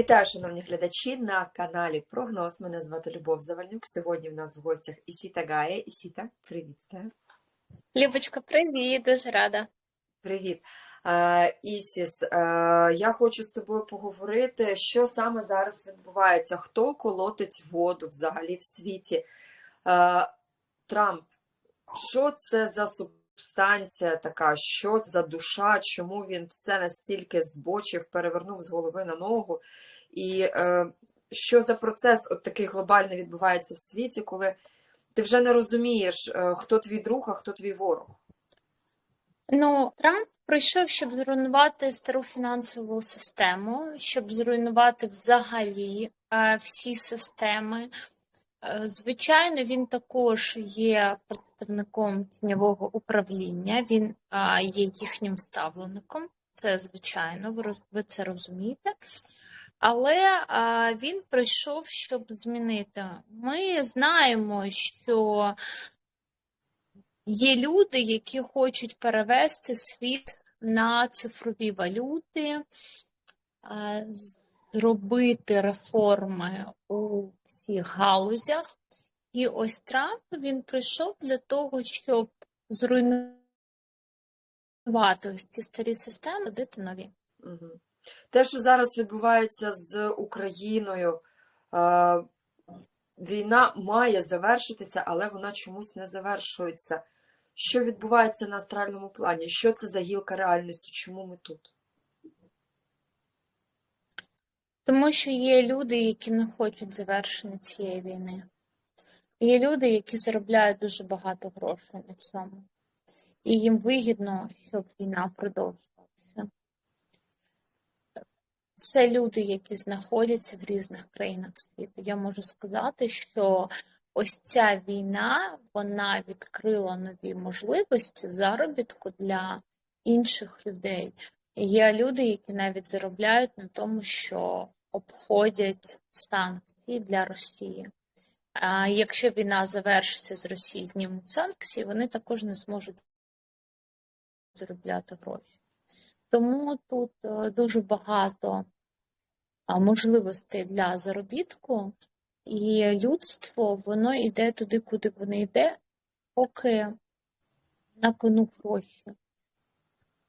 Вітаю, шановні глядачі на каналі Прогноз. Мене звати Любов Завальнюк. Сьогодні в нас в гостях Ісіта Гая. Ісіта, привіт. Любочка, привіт, дуже рада. Привіт. Ісіс, я хочу з тобою поговорити, що саме зараз відбувається, хто колотить воду взагалі в світі. Трамп, що це за субстанція така, що за душа, чому він все настільки збочив, перевернув з голови на ногу, і е, що за процес от такий глобальний відбувається в світі, коли ти вже не розумієш, е, хто твій друг, а хто твій ворог. Ну, Трамп прийшов, щоб зруйнувати стару фінансову систему, щоб зруйнувати взагалі е, всі системи. Е, Звичайно, він також є представником тіньового управління, він е, є їхнім ставленником. Це звичайно, ви це розумієте. Але він прийшов, щоб змінити. Ми знаємо, що є люди, які хочуть перевести світ на цифрові валюти, а, зробити реформи у всіх галузях. І ось Трамп він прийшов для того, щоб зруйнувати ці старі системи, родити нові. Те, що зараз відбувається з Україною, е, війна має завершитися, але вона чомусь не завершується. Що відбувається на астральному плані? Що це за гілка реальності? Чому ми тут? Тому що є люди, які не хочуть завершення цієї війни. Є люди, які заробляють дуже багато грошей на цьому. І їм вигідно, щоб війна продовжувалася. Це люди, які знаходяться в різних країнах світу. Я можу сказати, що ось ця війна вона відкрила нові можливості заробітку для інших людей. Є люди, які навіть заробляють на тому, що обходять санкції для Росії. А якщо війна завершиться з Росії, знімуть санкції, вони також не зможуть заробляти гроші. Тому тут е, дуже багато можливостей для заробітку, і людство воно йде туди, куди воно йде, поки на кону гроші.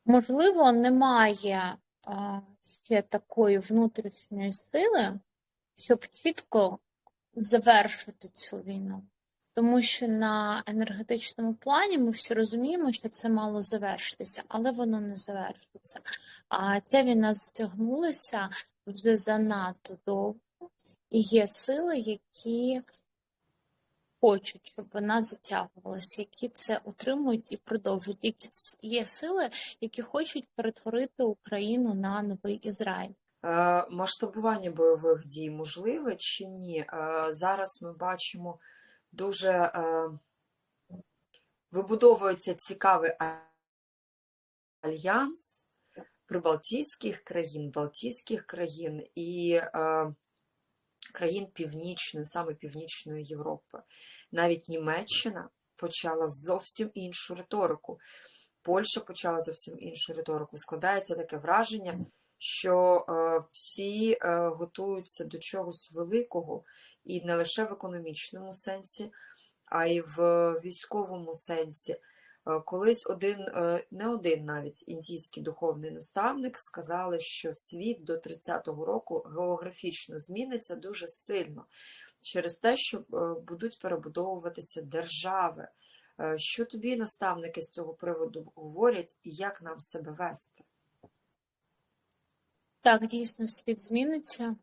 Можливо, немає ще такої внутрішньої сили, щоб чітко завершити цю війну. Тому що на енергетичному плані ми всі розуміємо, що це мало завершитися, але воно не завершиться. А ця війна затягнулася вже занадто довго, і є сили, які хочуть, щоб вона затягувалася, які це утримують і продовжують. Які є сили, які хочуть перетворити Україну на новий Ізраїль. Е, Масштабування бойових дій можливе чи ні? Е, Зараз ми бачимо дуже е, вибудовується цікавий альянс прибалтійських країн, Балтійських країн і країн Північної, саме Північної Європи. Навіть Німеччина почала зовсім іншу риторику. Польща почала зовсім іншу риторику. Складається таке враження, що е, всі е, готуються до чогось великого, і не лише в економічному сенсі, а й в військовому сенсі. Е, Колись один, е, не один навіть індійський духовний наставник сказали, що світ до 30-го року географічно зміниться дуже сильно через те, що е, будуть перебудовуватися держави. Що тобі наставники з цього приводу говорять і як нам себе вести? Так, дійсно, світ зміниться.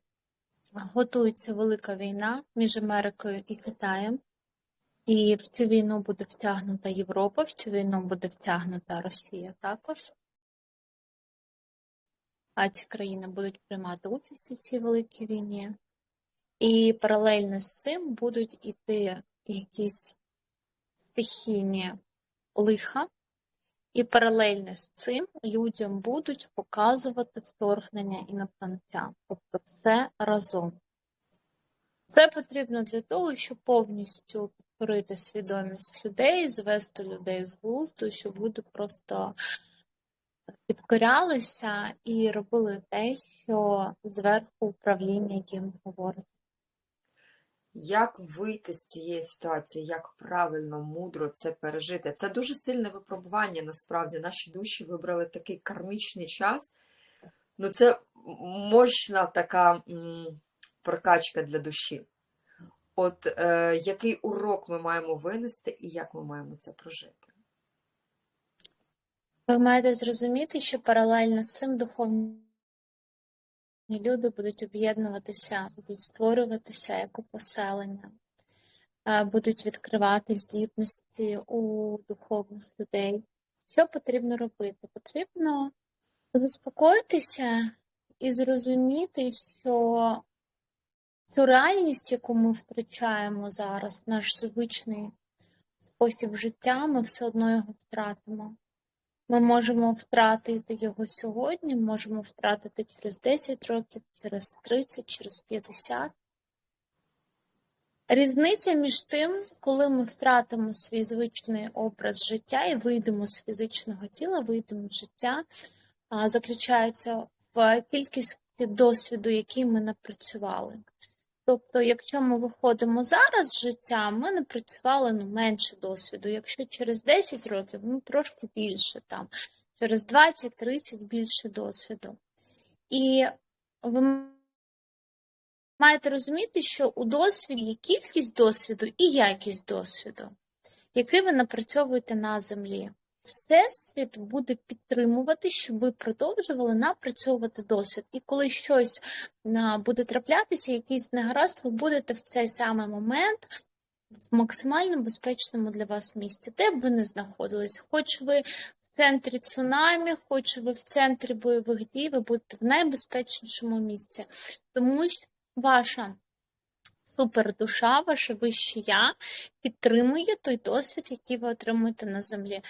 Готується велика війна між Америкою і Китаєм. І в цю війну буде втягнута Європа, в цю війну буде втягнута Росія також. А ці країни будуть приймати участь у цій великій війні. І паралельно з цим будуть іти якісь стихійні лиха, і паралельно з цим людям будуть показувати вторгнення інопланетян, тобто все разом. Це потрібно для того, щоб повністю підкорити свідомість людей, звести людей з глузду, щоб люди просто підкорялися і робили те, що зверху управління їм говорить. Як вийти з цієї ситуації, як правильно, мудро це пережити? Це дуже сильне випробування, насправді. Наші душі вибрали такий кармічний час. Ну, це мощна така прокачка для душі. От е, який урок ми маємо винести і як ми маємо це прожити? Ви маєте зрозуміти, що паралельно з цим духовні люди будуть об'єднуватися, будуть створюватися як поселення, е, будуть відкривати здібності у духовних людей. Що потрібно робити? Потрібно заспокоїтися і зрозуміти, що цю реальність, яку ми втрачаємо зараз, наш звичний спосіб життя, ми все одно його втратимо. Ми можемо втратити його сьогодні, можемо втратити через 10 років, через 30, через 50. Різниця між тим, коли ми втратимо свій звичний образ життя і вийдемо з фізичного тіла, вийдемо з життя, заключається в кількості досвіду, який ми напрацювали. Тобто, якщо ми виходимо зараз з життя, ми напрацювали ну, менше досвіду. Якщо через 10 років, ну трошки більше, там, через 20-30 більше досвіду. І ви маєте розуміти, що у досвіді є кількість досвіду і якість досвіду, який ви напрацьовуєте на землі. Всесвіт буде підтримувати, щоб ви продовжували напрацьовувати досвід. І коли щось буде траплятися, якийсь негаразд, ви будете в цей самий момент в максимально безпечному для вас місці, де б ви не знаходились, хоч ви в центрі цунамі, хоч ви в центрі бойових дій, ви будете в найбезпечнішому місці, тому що ваша супердуша, ваше вище я підтримує той досвід, який ви отримуєте на землі.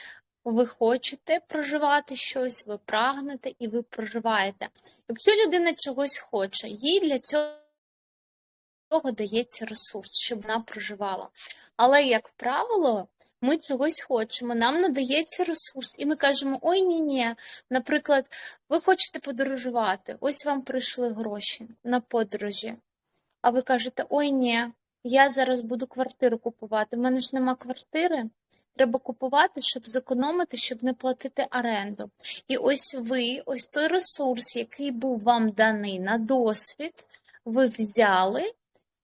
Ви хочете проживати щось, ви прагнете і ви проживаєте. Якщо людина чогось хоче, їй для цього дається ресурс, щоб вона проживала. Але, як правило, ми чогось хочемо, нам надається ресурс, і ми кажемо: ой, ні, ні. Наприклад, ви хочете подорожувати, ось вам прийшли гроші на подорожі. А ви кажете, ой, ні, я зараз буду квартиру купувати. в мене ж нема квартири. Треба купувати, щоб зекономити, щоб не платити оренду. І ось ви, ось той ресурс, який був вам даний на досвід, ви взяли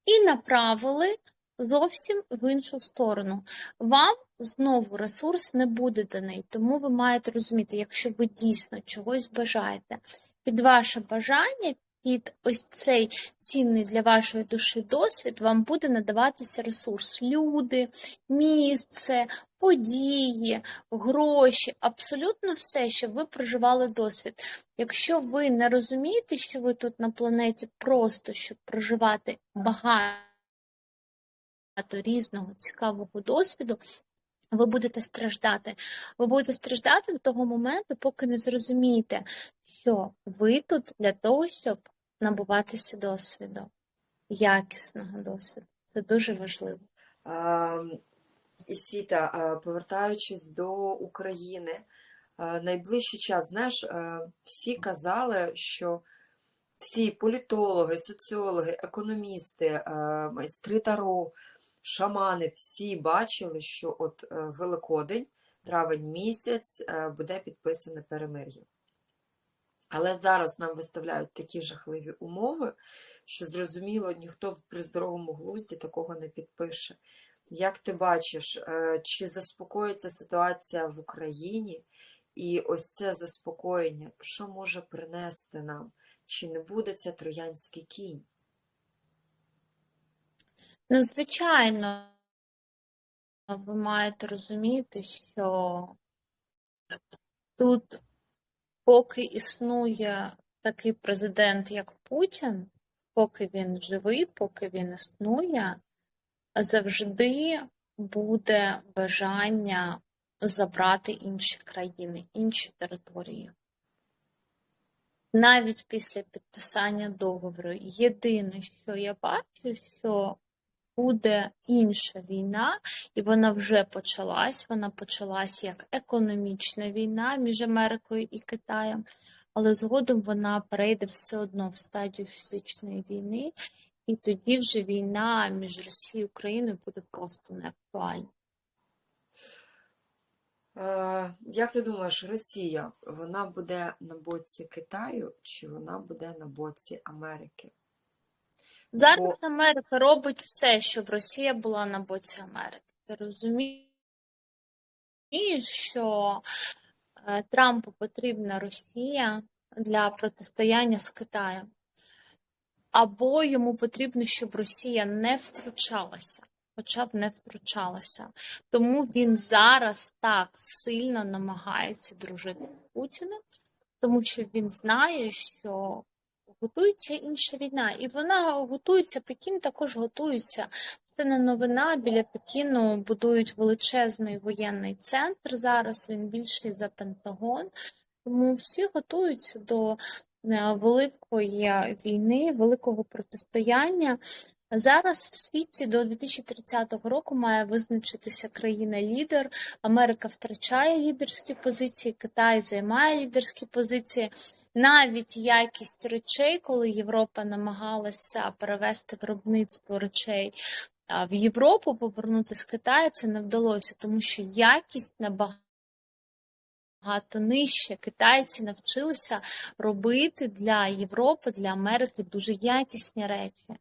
і направили зовсім в іншу сторону. Вам знову ресурс не буде даний, тому ви маєте розуміти, якщо ви дійсно чогось бажаєте, під ваше бажання, під ось цей цінний для вашої душі досвід, вам буде надаватися ресурс, люди, місце, події, гроші, абсолютно все, щоб ви проживали досвід. Якщо ви не розумієте, що ви тут на планеті просто щоб проживати багато різного цікавого досвіду, ви будете страждати. Ви будете страждати до того моменту, поки не зрозумієте, що ви тут для того, щоб набуватися досвіду, якісного досвіду. Це дуже важливо. А, Ісіта, повертаючись до України, найближчий час, знаєш, всі казали, що всі політологи, соціологи, економісти, майстри таро, шамани, всі бачили, що от е, Великодень, травень місяць, е, буде підписане перемир'я. Але зараз нам виставляють такі жахливі умови, що зрозуміло, ніхто при здоровому глузді такого не підпише. Як ти бачиш, е, чи заспокоїться ситуація в Україні, і ось це заспокоєння, що може принести нам? Чи не буде це троянський кінь? Ну, звичайно, ви маєте розуміти, що тут, поки існує такий президент, як Путін, поки він живий, поки він існує, завжди буде бажання забрати інші країни, інші території. Навіть після підписання договору. Єдине, що я бачу, що буде інша війна, і вона вже почалась. Вона почалась як економічна війна між Америкою і Китаєм, але згодом вона перейде все одно в стадію фізичної війни, і тоді вже війна між Росією і Україною буде просто неактуальна. Як ти думаєш, Росія, вона буде на боці Китаю чи вона буде на боці Америки? Зараз Бо- Америка робить все, щоб Росія була на боці Америки. Ти розумієш, що е, Трампу потрібна Росія для протистояння з Китаєм, або йому потрібно, щоб Росія не втручалася, хоча б не втручалася. Тому він зараз так сильно намагається дружити з Путіним, тому що він знає, що готується інша війна, і вона готується. Пекін також готується. Це не новина. Біля Пекіну будують величезний воєнний центр. Зараз він більший за Пентагон. Тому всі готуються до великої війни, великого протистояння. Зараз в світі до 2030 року має визначитися країна-лідер. Америка втрачає лідерські позиції, Китай займає лідерські позиції. Навіть якість речей, коли Європа намагалася перевести виробництво речей в Європу, повернути з Китаю, це не вдалося, тому що якість набагато нижча. Китайці навчилися робити для Європи, для Америки дуже якісні речі.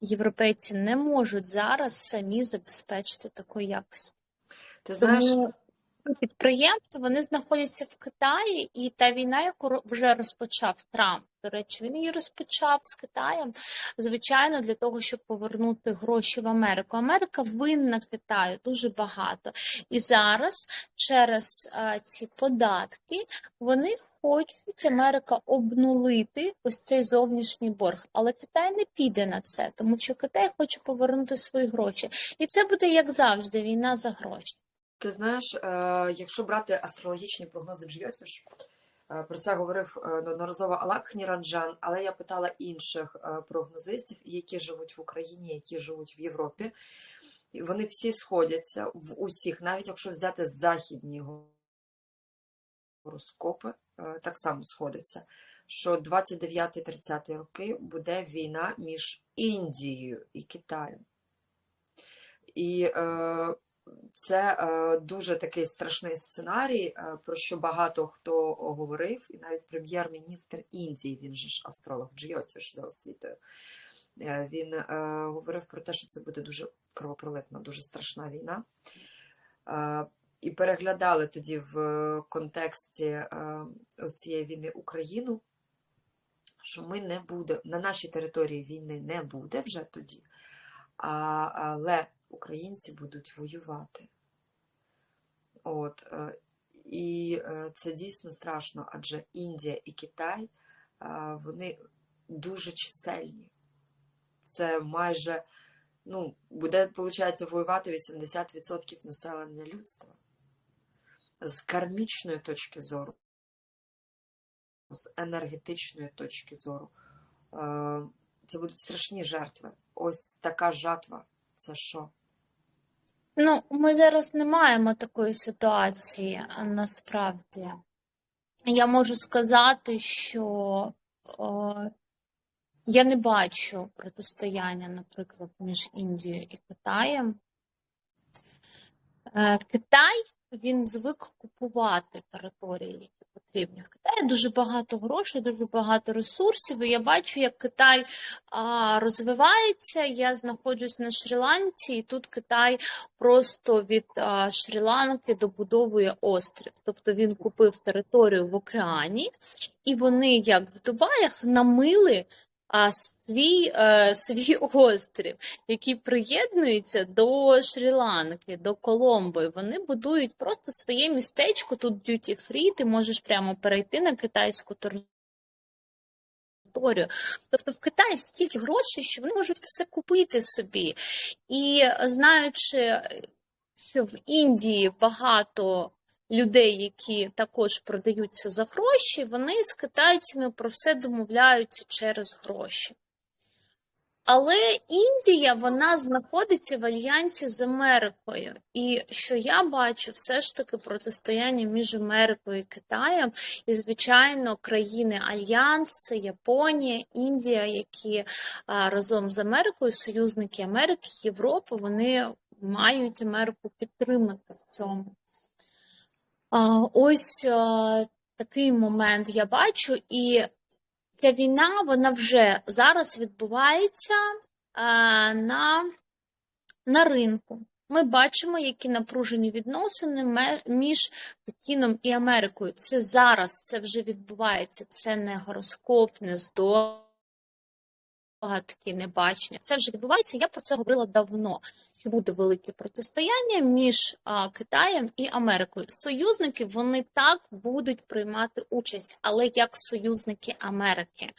Європейці не можуть зараз самі забезпечити таку якість. Ти знаєш, Тому підприємства вони знаходяться в Китаї, і та війна, яку вже розпочав Трамп, до речі, він її розпочав з Китаєм, звичайно, для того, щоб повернути гроші в Америку. Америка винна Китаю дуже багато. І зараз через е, ці податки вони хочуть Америка обнулити ось цей зовнішній борг. Але Китай не піде на це, тому що Китай хоче повернути свої гроші. І це буде як завжди війна за гроші. Ти знаєш, е, якщо брати астрологічні прогнози Джйотіш, е, про це говорив е, неодноразово Алак Ніранджан, але я питала інших прогнозистів, які живуть в Україні, які живуть в Європі. І вони всі сходяться в усіх, навіть якщо взяти західні гороскопи, так само сходиться, що 29-30 роки буде війна між Індією і Китаєм. І е, це е, дуже такий страшний сценарій, е, про що багато хто говорив, і навіть прем'єр-міністр Індії, він же ж астролог Джйотіш за освітою. е, Він говорив про те, що це буде дуже кровопролитна, дуже страшна війна. І переглядали тоді в контексті ось цієї війни Україну, що ми не буде, на нашій території війни не буде вже тоді, але українці будуть воювати. От, е, і е, це дійсно страшно, адже Індія і Китай е, вони дуже чисельні. Це майже, ну, буде, виходить, воювати 80% населення людства. З кармічної точки зору, з енергетичної точки зору. Це будуть страшні жертви. Ось така жатва. Це що? Ну, ми зараз не маємо такої ситуації насправді. Я можу сказати, що о, я не бачу протистояння, наприклад, між Індією і Китаєм. Е, Китай він звик купувати території, які потрібні. В дуже багато грошей, дуже багато ресурсів. І я бачу, як Китай а, розвивається. Я знаходжусь на Шрі-Ланці, і тут Китай просто від Шрі-Ланки добудовує острів. Тобто він купив територію в океані, і вони, як в Дубаях, намили. А свій, е, свій острів, який приєднується до Шрі-Ланки, до Коломбо. Вони будують просто своє містечко, тут дюті фрі, ти можеш прямо перейти на китайську територію. Тобто в Китаї стільки грошей, що вони можуть все купити собі. І знаючи, що в Індії багато людей, які також продаються за гроші, вони з китайцями про все домовляються через гроші. Але Індія вона знаходиться в альянсі з Америкою. І що я бачу, все ж таки протистояння між Америкою і Китаєм, і, звичайно, країни Альянс, це Японія, Індія, які разом з Америкою, союзники Америки, Європи, вони мають Америку підтримати в цьому. Ось такий момент я бачу, і ця війна вона вже зараз відбувається на, на ринку. Ми бачимо, які напружені відносини між Пекіном і Америкою. Це зараз, це вже відбувається. Це не гороскоп, не здогадки, не бачення. Це вже відбувається. Я про це говорила давно. Що буде велике протистояння між а, Китаєм і Америкою. Союзники вони так будуть приймати участь, але як союзники Америки.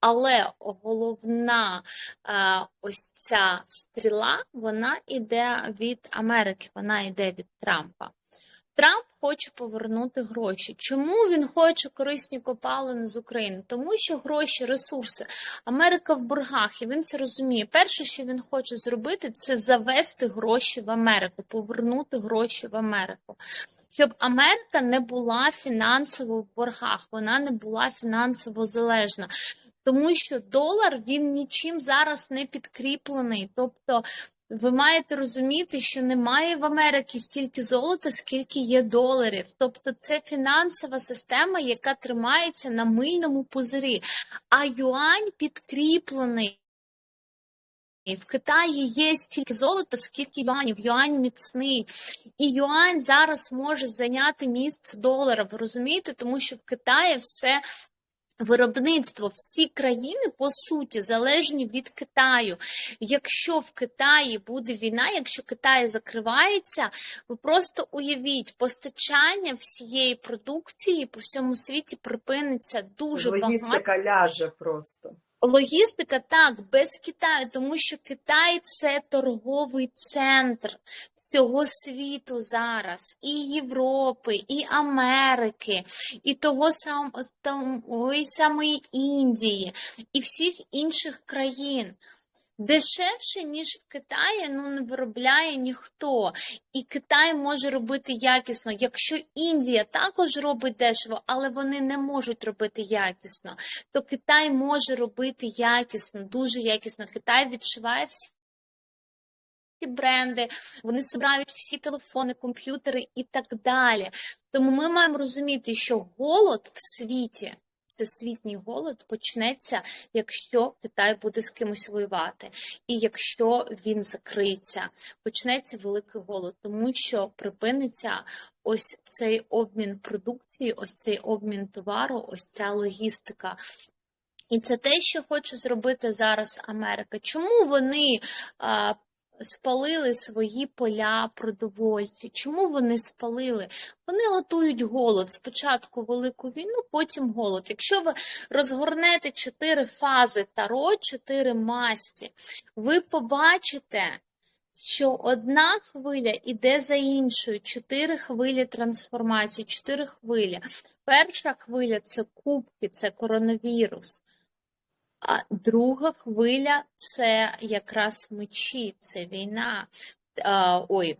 Але головна е, ось ця стріла, вона йде від Америки, вона йде від Трампа. Трамп хоче повернути гроші. Чому він хоче корисні копалини з України? Тому що гроші, ресурси. Америка в боргах, і він це розуміє. Перше, що він хоче зробити, це завести гроші в Америку, повернути гроші в Америку. Щоб Америка не була фінансово в боргах, вона не була фінансово залежна. Тому що долар він нічим зараз не підкріплений. Тобто ви маєте розуміти, що немає в Америці стільки золота, скільки є доларів. Тобто це фінансова система, яка тримається на мильному пузирі, а юань підкріплений. В Китаї є стільки золота, скільки юанів. Юань міцний. І юань зараз може зайняти місце долара. Ви розумієте? Тому що в Китаї все Виробництво всі країни по суті залежні від Китаю. Якщо в Китаї буде війна, якщо Китай закривається, ви просто уявіть, постачання всієї продукції по всьому світі припиниться дуже багато. Логістика ляже просто. Логістика так, без Китаю, тому що Китай це торговий центр всього світу зараз, і Європи, і Америки, і того сам, там, самої Індії, і всіх інших країн. Дешевше, ніж в Китаї, ну не виробляє ніхто. І Китай може робити якісно. Якщо Індія також робить дешево, але вони не можуть робити якісно, то Китай може робити якісно, дуже якісно. Китай відшиває всі. Бренди, вони збирають всі телефони, комп'ютери і так далі. Тому ми маємо розуміти, що голод в світі, всесвітній голод почнеться, якщо Китай буде з кимось воювати, і якщо він закриється, почнеться великий голод, тому що припиниться ось цей обмін продукції, ось цей обмін товару, ось ця логістика. І це те, що хоче зробити зараз Америка. Чому вони спалили свої поля продовольчі? Чому вони спалили? Вони готують голод. Спочатку велику війну, потім голод. Якщо ви розгорнете чотири фази таро, чотири масті, ви побачите. Що одна хвиля іде за іншою, чотири хвилі трансформації, чотири хвилі. Перша хвиля це кубки, це коронавірус. А друга хвиля це якраз мечі, це війна. Ой,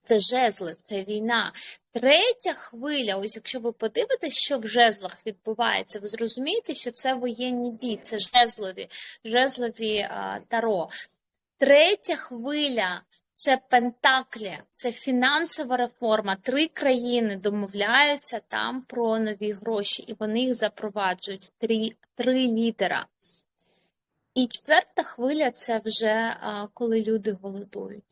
це жезли, це війна. Третя хвиля, ось якщо ви подивитесь, що в жезлах відбувається, ви зрозумієте, що це воєнні дії, це жезлові, жезлові а, таро. Третя хвиля це Пентаклі, це фінансова реформа. Три країни домовляються там про нові гроші, і вони їх запроваджують. Три, три лідера. І четверта хвиля це вже коли люди голодують.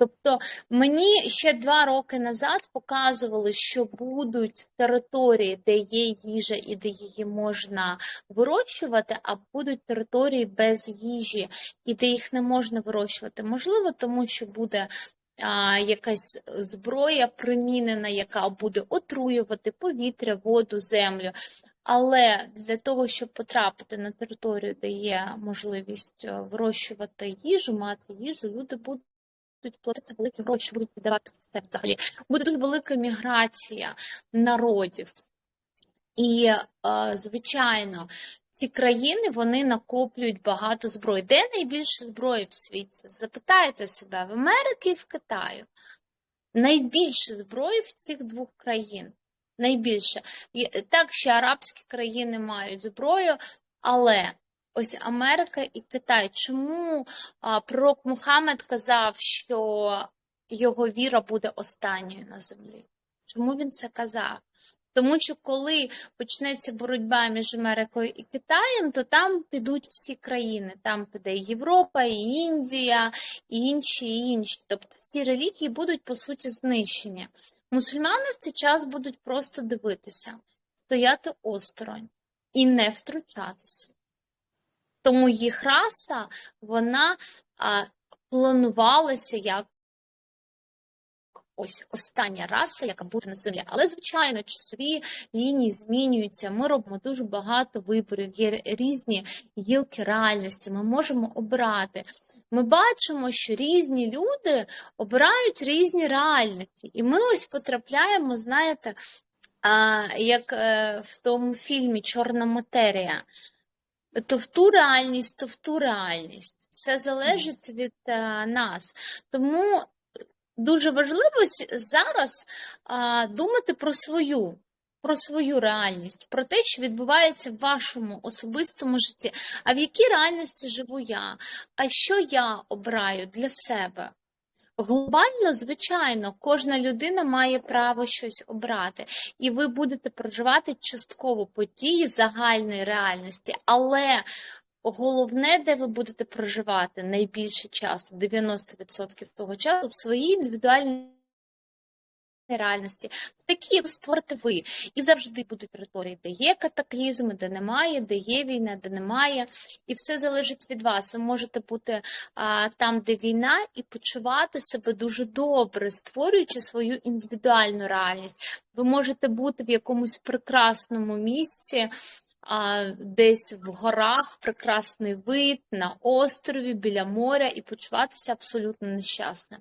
Тобто мені ще два роки назад показували, що будуть території, де є їжа і де її можна вирощувати, а будуть території без їжі і де їх не можна вирощувати. Можливо, тому що буде а, якась зброя примінена, яка буде отруювати повітря, воду, землю. Але для того, щоб потрапити на територію, де є можливість е, вирощувати їжу, мати їжу, люди будуть платити великі гроші, будуть віддавати все взагалі. Буде дуже велика міграція народів. І, е, звичайно, ці країни вони накоплюють багато зброї. Де найбільше зброї в світі? Запитайте себе в Америці і в Китаю. Найбільше зброї в цих двох країн. Найбільше. І Так, ще арабські країни мають зброю, але ось Америка і Китай. Чому пророк Мухаммед казав, що його віра буде останньою на землі? Чому він це казав? Тому що коли почнеться боротьба між Америкою і Китаєм, то там підуть всі країни. Там піде і Європа, і Індія, і інші, і інші. Тобто всі релігії будуть по суті знищені. Мусульмани в цей час будуть просто дивитися, стояти осторонь і не втручатися. Тому їх раса, вона а, планувалася як ось остання раса, яка буде на землі. Але, звичайно, часові лінії змінюються. Ми робимо дуже багато виборів, є різні гілки реальності. Ми можемо обирати. Ми бачимо, що різні люди обирають різні реальності, і ми ось потрапляємо, знаєте, як е, в тому фільмі Чорна матерія. То в ту реальність, то в ту реальність. Все залежить від е, нас. Тому дуже важливо зараз а, думати про свою, про свою реальність, про те, що відбувається в вашому особистому житті. А в якій реальності живу я? А що я обираю для себе? Глобально, звичайно, кожна людина має право щось обрати, і ви будете проживати частково події загальної реальності, але головне, де ви будете проживати найбільше часу, 90% того часу, в своїй індивідуальній реальності, такі, створите ви. І завжди будуть території, де є катаклізми, де немає, де є війна, де немає. І все залежить від вас. Ви можете бути а, там, де війна, і почувати себе дуже добре, створюючи свою індивідуальну реальність. Ви можете бути в якомусь прекрасному місці. Десь в горах прекрасний вид на острові біля моря і почуватися абсолютно нещасним.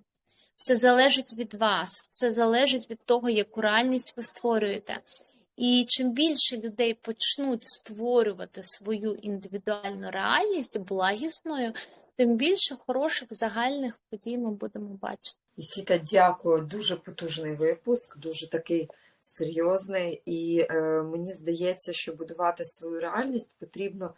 Все залежить від вас, все залежить від того, яку реальність ви створюєте. І чим більше людей почнуть створювати свою індивідуальну реальність благісною, тим більше хороших загальних подій ми будемо бачити. Ісіта, дякую. Дуже потужний випуск, дуже такий серйозний. І е, мені здається, що будувати свою реальність потрібно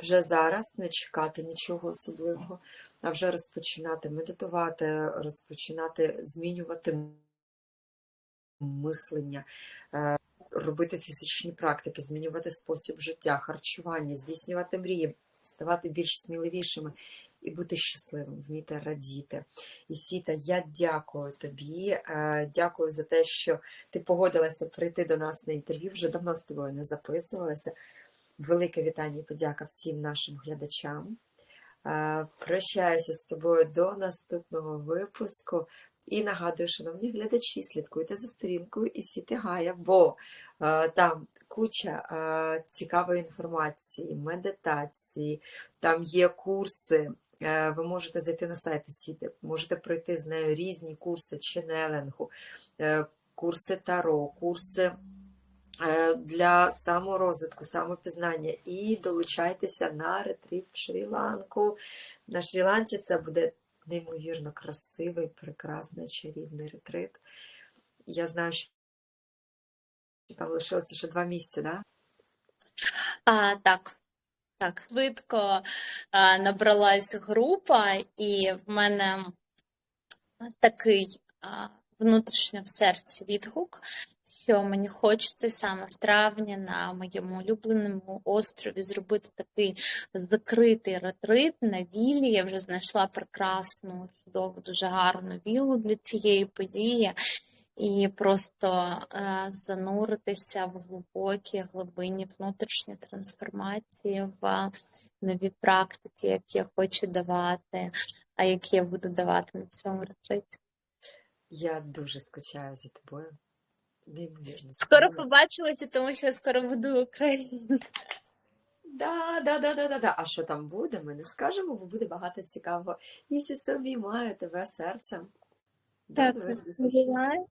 вже зараз, не чекати нічого особливого, а вже розпочинати медитувати, розпочинати змінювати мислення, е, робити фізичні практики, змінювати спосіб життя, харчування, здійснювати мрії, ставати більш сміливішими і бути щасливим, вміти радіти. Ісіта, я дякую тобі. е, Дякую за те, що ти погодилася прийти до нас на інтерв'ю. Вже давно з тобою не записувалася. Велике вітання і подяка всім нашим глядачам. Прощаюся з тобою до наступного випуску. І нагадую, шановні глядачі, слідкуйте за сторінкою Ісіти Гая, бо там куча цікавої інформації, медитації, там є курси. Е, Ви можете зайти на сайт Ісіти, можете пройти з нею різні курси ченелингу, е, курси таро, курси для саморозвитку, самопізнання і долучайтеся на ретрит в Шрі-Ланку. На Шрі-Ланці це буде неймовірно красивий, прекрасний, чарівний ретрит. Я знаю, що там лишилося ще два місяці, да? А, так, так, швидко а, набралась група, і в мене такий а, внутрішньо в серці відгук, що мені хочеться саме в травні на моєму улюбленому острові зробити такий закритий ретрит на віллі. Я вже знайшла прекрасну, чудову, дуже гарну віллу для цієї події. І просто е, зануритися в глибокі глибині внутрішньої трансформації, в нові практики, які я хочу давати, а які я буду давати на цьому ретриті. Я дуже скучаю за тобою. Неймовірно. Скоро побачилися, тому що я скоро буду в Україні. Да, да, да, да, да, да. А що там буде, ми не скажемо, бо буде багато цікавого. Ісі собі тебе серцем. Так, сподіваюся.